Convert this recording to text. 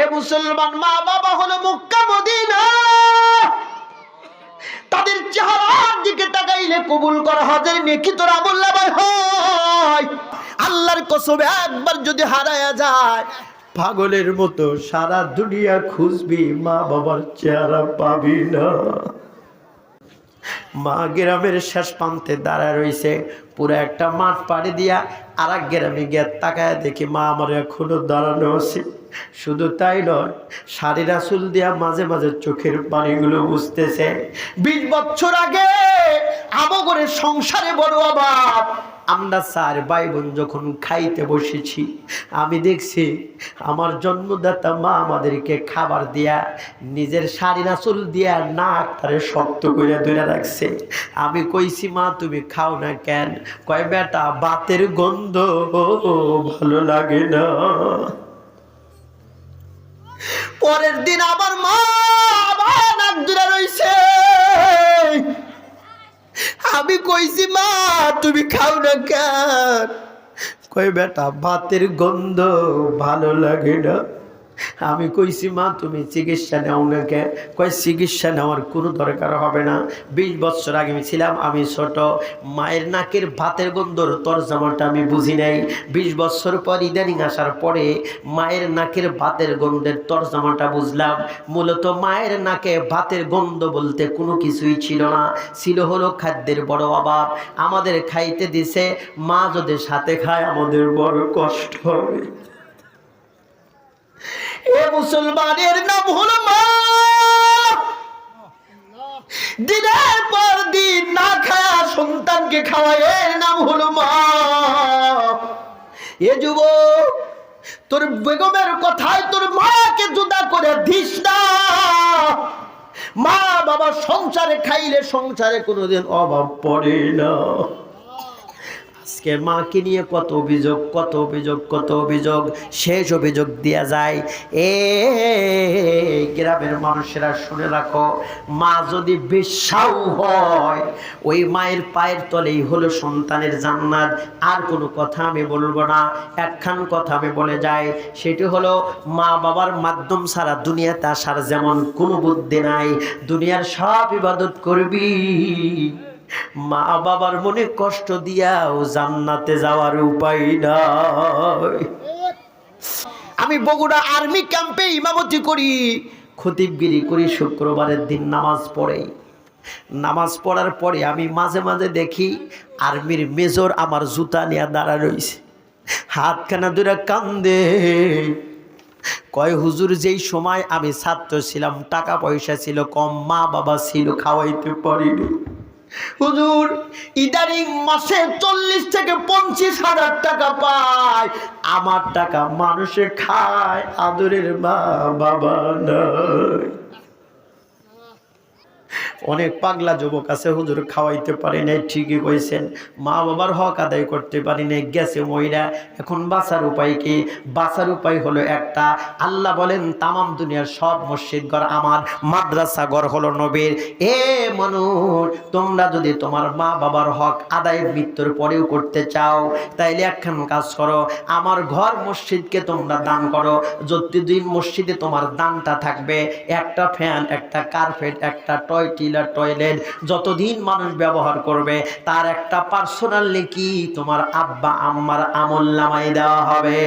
এ মুসলমান, মা বাবা হলো মক্কা, মদিনা। তাদের চেহারার দিকে তাকাইলে কবুল করা হজের নেকি তোর আমল্লা হয়। আল্লাহর কসম, একবার যদি হারায়া যায়, পাগলের মতো সারা দুনিয়া খুঁজবি, মা বাবার চেহারা পাবি না। মা গ্রামের শেষ প্রান্তে দাঁড়ায় রইছে, পুরো একটা মাঠ পাড়ি দিয়া আর এক গ্রামে গিয়ে তাকায় দেখি মা আমার এখনও দাঁড়ানো আছে। শুধু তাই নয় শাড়ি রাসুল দিয়া মাঝে মাঝে চোখের পানিগুলো বুঝতেছে। বিশ বছর আগে আমগরের সংসারে বড় অভাব। আমরা স্যার ভাই বোন যখন খাইতে বসেছি, আমি দেখছি আমার জন্মদাতা মা আমাদেরকে খাবার দিয়া, নিজের শাড়ি নাচল দিয়া নাক তারে শক্ত করে ধরে রাখছে। আমি কইছি, মা, তুমি খাও না কেন? কয়, বেটা বাতের গন্ধ ভালো লাগে না। পরের দিন আবার মা আবার রইছে। আমি কইছি, মা, তুমি খাও না কেন? কই, বেটা, ভাতের গন্ধ ভালো লাগে না। আমি কইছি, মা, তুমি চিকিৎসা নেও না কে কয়, চিকিৎসা নেওয়ার কোনো দরকার হবে না। বিশ বছর আগে আমি ছিলাম, আমি ছোট। মায়ের নাকের ভাতের গন্ধর তরজামাটা আমি বুঝি নাই। বিশ বছর পর ইদানিং আসার পরে মায়ের নাকের ভাতের গন্ধের তরজামাটা বুঝলাম। মূলত মায়ের নাকে ভাতের গন্ধ বলতে কোনো কিছুই ছিল না। ছিল হলো খাদ্যের বড় অভাব। আমাদের খাইতে দিছে, মা যদি সাথে খায়, আমাদের বড় কষ্ট হবে। মুসলমানের নাম হলো মা। দিনের পর দিন না খায়া সন্তানকে খাওয়ায় এর নাম হলো মা। এ যুবক, তোর বেগমের কথায় তোর মাকে জুদা করে দিস না। মা বাবা সংসারে খাইলে সংসারে কোনোদিন অভাব পড়ে না। আজকে মাকে নিয়ে কত অভিযোগ কত অভিযোগ কত অভিযোগ, শেষ অভিযোগ দেয়া যায়। এ গ্রামের মানুষেরা শুনে রাখো, মা যদি বিশ্বাও হয়, ওই মায়ের পায়ের তলেই হলো সন্তানের জান্নাত। আর কোনো কথা আমি বলব না, একখান কথা আমি বলে যাই, সেটি হলো মা বাবার মাধ্যম ছাড়া দুনিয়াতে আসার যেমন কোনো বুদ্ধি নাই, দুনিয়ার সব ইবাদত করবি। মা বাবার মনে কষ্ট দিয়াও জান্নাতে যাওয়ার উপায় নাই। আমি বগুড়া আর্মি ক্যাম্পে ইমামতি করি, খতিবগিরি করি, শুক্রবারের দিন নামাজ পড়ে। নামাজ পড়ার পরে আমি মাঝে মাঝে দেখি আর্মির মেজর আমার জুতা নিয়ে দাঁড়া রয়েছে হাতখানা দূরে কান্দে। কয়, হুজুর, যেই সময় আমি ছাত্র ছিলাম, টাকা পয়সা ছিল কম মা বাবা ছিল, খাওয়াইতে পারিনি। হুজুর ইদারিং মাসে চল্লিশ থেকে পঞ্চাশ হাজার টাকা পায়। আমার টাকা মানুষে খায়, আদরের মা বাবা নাই অনেক পাগলা যুবক আছে, হুজুর খাওয়াইতে পারি নাই, ঠিকই কইছেন। মা বাবার হক আদায় করতে পারি নাই, গেছে মহিলা। এখন বাঁচার উপায় কি? বাঁচার উপায় হলো একটা। আল্লাহ বলেন, তামাম দুনিয়ার সব মসজিদ ঘর আমার, মাদ্রাসা ঘর হলো নবীর। এ মানুষ, তোমরা যদি তোমার মা বাবার হক আদায় মৃত্যুর পরেও করতে চাও, তাইলে একখান কাজ করো। আমার ঘর মসজিদকে তোমরা দান করো। যতদিন মসজিদে তোমার দানটা থাকবে, একটা ফ্যান, একটা কার্পেট, একটা টয় টিলার টয়লেট যতদিন মানুষ ব্যবহার করবে, তার একটা পার্সোনাল নেকি তোমার আব্বা, আম্মার আমল নামাই দেওয়া হবে।